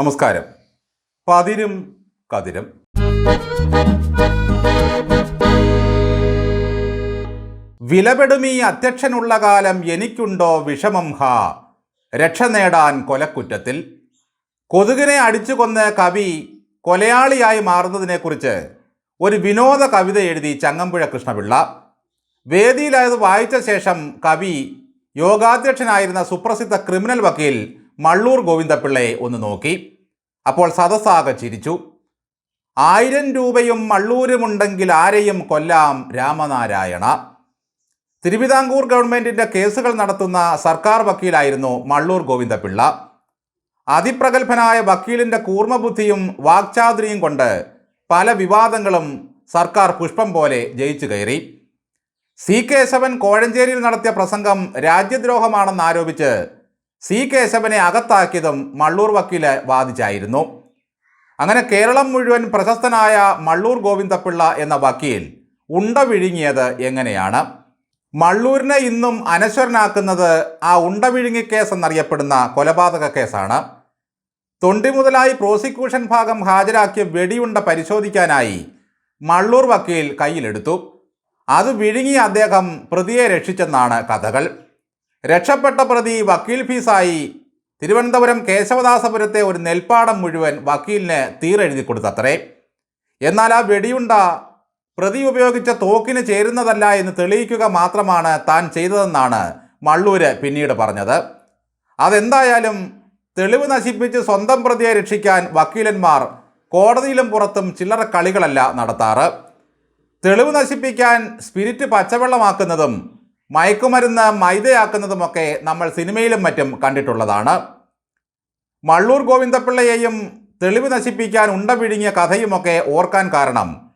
നമസ്കാരം. പതിരും കതിരും. വിലപെടുമീ അധ്യക്ഷനുള്ള കാലം എനിക്കുണ്ടോ വിഷമം ഹാ. രക്ഷ നേടാൻ കൊലക്കുറ്റത്തിൽ. കൊതുകിനെ അടിച്ചു കൊന്ന് കവി കൊലയാളിയായി മാറുന്നതിനെക്കുറിച്ച് ഒരു വിനോദ കവിത എഴുതി ചങ്ങമ്പുഴ കൃഷ്ണപിള്ള. വേദിയിലായത് വായിച്ച ശേഷം കവി യോഗാധ്യക്ഷനായിരുന്ന സുപ്രസിദ്ധ ക്രിമിനൽ വക്കീൽ മള്ളൂർ ഗോവിന്ദപിള്ളയെ ഒന്ന് നോക്കി. അപ്പോൾ സദസാകെ ചിരിച്ചു. ആയിരം രൂപയും മള്ളൂരുമുണ്ടെങ്കിൽ ആരെയും കൊല്ലാം രാമനാരായണ. തിരുവിതാംകൂർ ഗവൺമെന്റിന്റെ കേസുകൾ നടത്തുന്ന സർക്കാർ വക്കീലായിരുന്നു മള്ളൂർ ഗോവിന്ദപിള്ള. അതിപ്രഗത്ഭനായ വക്കീലിന്റെ കൂർമ്മബുദ്ധിയും വാക്ചാതുരിയും കൊണ്ട് പല വിവാദങ്ങളും സർക്കാർ പുഷ്പം പോലെ ജയിച്ചു കയറി. സി കേശവൻ കോഴഞ്ചേരിയിൽ നടത്തിയ പ്രസംഗം രാജ്യദ്രോഹമാണെന്ന് ആരോപിച്ച് സി കേശവനെ അകത്താക്കിയതും മള്ളൂർ വക്കീൽ വാദിച്ചായിരുന്നു. അങ്ങനെ കേരളം മുഴുവൻ പ്രശസ്തനായ മള്ളൂർ ഗോവിന്ദപിള്ള എന്ന വക്കീൽ ഉണ്ട വിഴുങ്ങിയത് എങ്ങനെയാണ്? മള്ളൂരിനെ ഇന്നും അനശ്വരനാക്കുന്നത് ആ ഉണ്ട വിഴുങ്ങി കേസ് എന്നറിയപ്പെടുന്ന കൊലപാതക കേസാണ്. തൊണ്ടി മുതലായി പ്രോസിക്യൂഷൻ ഭാഗം ഹാജരാക്കിയ വെടിയുണ്ട പരിശോധിക്കാനായി മള്ളൂർ വക്കീൽ കയ്യിലെടുത്തു. അത് വിഴുങ്ങി അദ്ദേഹം പ്രതിയെ രക്ഷിച്ചെന്നാണ് കഥകൾ. രക്ഷപ്പെട്ട പ്രതി വക്കീൽ ഫീസായി. തിരുവനന്തപുരം കേശവദാസപുരത്തെ ഒരു നെൽപ്പാടം മുഴുവൻ വക്കീലിന് തീരെഴുതി കൊടുത്തത്രേ. എന്നാൽ ആ വെടിയുണ്ട പ്രതി ഉപയോഗിച്ച തോക്കിന് ചേരുന്നതല്ല എന്ന് തെളിയിക്കുക മാത്രമാണ് താൻ ചെയ്തതെന്നാണ് മള്ളൂര് പിന്നീട് പറഞ്ഞത്. അതെന്തായാലും തെളിവ് നശിപ്പിച്ച് സ്വന്തം പ്രതിയെ രക്ഷിക്കാൻ വക്കീലന്മാർ കോടതിയിലും പുറത്തും ചില്ലറ കളികളല്ല നടത്താറ്. തെളിവ് നശിപ്പിക്കാൻ സ്പിരിറ്റ് പച്ചവെള്ളമാക്കുന്നതും മയക്കുമരുന്ന് മൈദയാക്കുന്നതുമൊക്കെ നമ്മൾ സിനിമയിലും മറ്റും കണ്ടിട്ടുള്ളതാണ്. മള്ളൂർ ഗോവിന്ദപിള്ളയെയും തെളിവ് നശിപ്പിക്കാൻ ഉണ്ട കഥയുമൊക്കെ ഓർക്കാൻ കാരണം.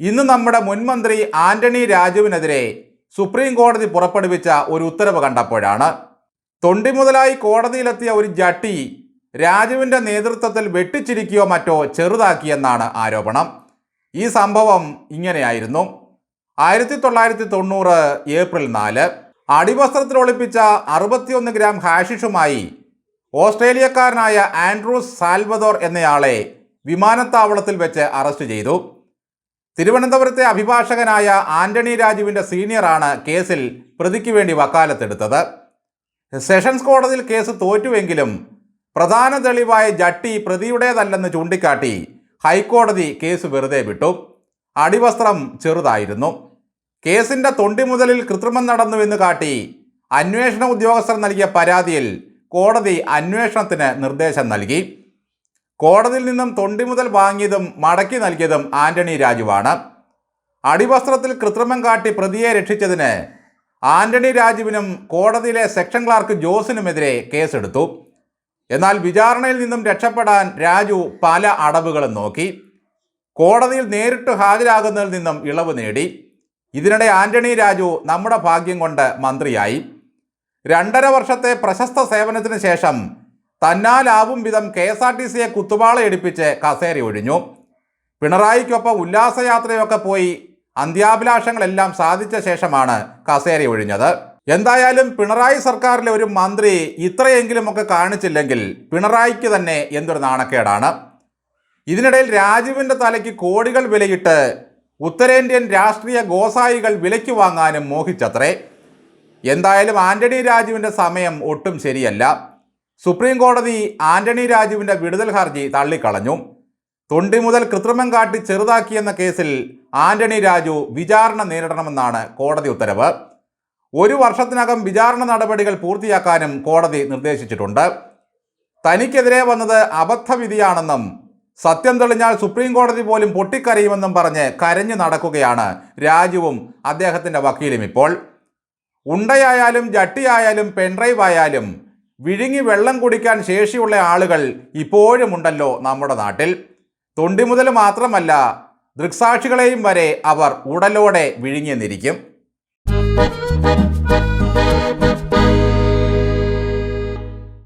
ഇന്ന് നമ്മുടെ മുൻമന്ത്രി ആന്റണി രാജുവിനെതിരെ സുപ്രീം കോടതി പുറപ്പെടുവിച്ച ഒരു ഉത്തരവ് കണ്ടപ്പോഴാണ്. തൊണ്ടി മുതലായി കോടതിയിലെത്തിയ ഒരു ജട്ടി രാജുവിന്റെ നേതൃത്വത്തിൽ വെട്ടിച്ചിരിക്കുകയോ മറ്റോ ചെറുതാക്കിയെന്നാണ് ആരോപണം. ഈ സംഭവം ഇങ്ങനെയായിരുന്നു. ആയിരത്തി തൊള്ളായിരത്തി തൊണ്ണൂറ് ഏപ്രിൽ നാല് അടിവസ്ത്രത്തിൽ ഒളിപ്പിച്ച അറുപത്തിയൊന്ന് ഗ്രാം ഹാഷിഷുമായി ഓസ്ട്രേലിയക്കാരനായ ആൻഡ്രൂസ് സാൽവദോർ എന്നയാളെ വിമാനത്താവളത്തിൽ വെച്ച് അറസ്റ്റ് ചെയ്തു. തിരുവനന്തപുരത്തെ അഭിഭാഷകനായ ആന്റണി രാജുവിന്റെ സീനിയറാണ് കേസിൽ പ്രതിക്ക് വേണ്ടി വക്കാലത്തെടുത്തത്. സെഷൻസ് കോടതിയിൽ കേസ് തോറ്റുവെങ്കിലും പ്രധാന തെളിവായ ജട്ടി പ്രതിയുടേതല്ലെന്ന് ചൂണ്ടിക്കാട്ടി ഹൈക്കോടതി കേസ് വെറുതെ വിട്ടു. അടിവസ്ത്രം ചെറുതായിരുന്നു. കേസിന്റെ തൊണ്ടി മുതലിൽ കൃത്രിമം നടന്നുവെന്ന് കാട്ടി അന്വേഷണ ഉദ്യോഗസ്ഥർ നൽകിയ പരാതിയിൽ കോടതി അന്വേഷണത്തിന് നിർദ്ദേശം നൽകി. കോടതിയിൽ നിന്നും തൊണ്ടി മുതൽ വാങ്ങിയതും മടക്കി നൽകിയതും ആന്റണി രാജുവാണ്. അടിവസ്ത്രത്തിൽ കൃത്രിമം കാട്ടി പ്രതിയെ രക്ഷിച്ചതിന് ആന്റണി രാജുവിനും കോടതിയിലെ സെക്ഷൻ ക്ലാർക്ക് ജോസിനുമെതിരെ കേസെടുത്തു. എന്നാൽ വിചാരണയിൽ നിന്നും രക്ഷപ്പെടാൻ രാജു പല അടവുകളും നോക്കി. കോടതിയിൽ നേരിട്ട് ഹാജരാകുന്നതിൽ നിന്നും ഇളവ് നേടി. ഇതിനിടെ ആന്റണി രാജു നമ്മുടെ ഭാഗ്യം കൊണ്ട് മന്ത്രിയായി. രണ്ടര വർഷത്തെ പ്രശസ്ത സേവനത്തിന് ശേഷം തന്നാലാവും വിധം കെ എസ് ആർ ടി സിയെ കുത്തുപാളയെടുപ്പിച്ച് കസേര ഒഴിഞ്ഞു. പിണറായിക്കൊപ്പം ഉല്ലാസയാത്രയൊക്കെ പോയി അന്ത്യാഭിലാഷങ്ങളെല്ലാം സാധിച്ച ശേഷമാണ് കസേര ഒഴിഞ്ഞത്. എന്തായാലും പിണറായി സർക്കാരിലെ ഒരു മന്ത്രി ഇത്രയെങ്കിലുമൊക്കെ കാണിച്ചില്ലെങ്കിൽ പിണറായിക്ക് തന്നെ എന്തൊരു നാണക്കേടാണ്. ഇതിനിടയിൽ രാജുവിന്റെ തലയ്ക്ക് കോടികൾ വിലയിട്ട് ഉത്തരേന്ത്യൻ രാഷ്ട്രീയ ഗോസായികൾ വിലയ്ക്ക് വാങ്ങാനും മോഹിച്ചത്രേ. എന്തായാലും ആന്റണി രാജുവിന്റെ സമയം ഒട്ടും ശരിയല്ല. സുപ്രീം കോടതി ആന്റണി രാജുവിന്റെ വിടുതൽ ഹർജി തള്ളിക്കളഞ്ഞു. തൊണ്ടി മുതൽ കൃത്രിമം കാട്ടി ചെറുതാക്കിയെന്ന കേസിൽ ആന്റണി രാജു വിചാരണ നേരിടണമെന്നാണ് കോടതി ഉത്തരവ്. ഒരു വർഷത്തിനകം വിചാരണ നടപടികൾ പൂർത്തിയാക്കാനും കോടതി നിർദ്ദേശിച്ചിട്ടുണ്ട്. തനിക്കെതിരെ വന്നത് അബദ്ധവിധിയാണെന്നും സത്യം തെളിഞ്ഞാൽ സുപ്രീം കോടതി പോലും പൊട്ടിക്കരയുമെന്നും പറഞ്ഞ് കരഞ്ഞു നടക്കുകയാണ് രാജുവും അദ്ദേഹത്തിന്റെ വക്കീലും ഇപ്പോൾ. ഉണ്ടയായാലും ജട്ടിയായാലും പെൺഡ്രൈവ് ആയാലും വിഴുങ്ങി വെള്ളം കുടിക്കാൻ ശേഷിയുള്ള ആളുകൾ ഇപ്പോഴും ഉണ്ടല്ലോ നമ്മുടെ നാട്ടിൽ. തൊണ്ടി മുതൽ മാത്രമല്ല ദൃക്സാക്ഷികളെയും വരെ അവർ ഉടലോടെ വിഴുങ്ങിയെന്നിരിക്കും.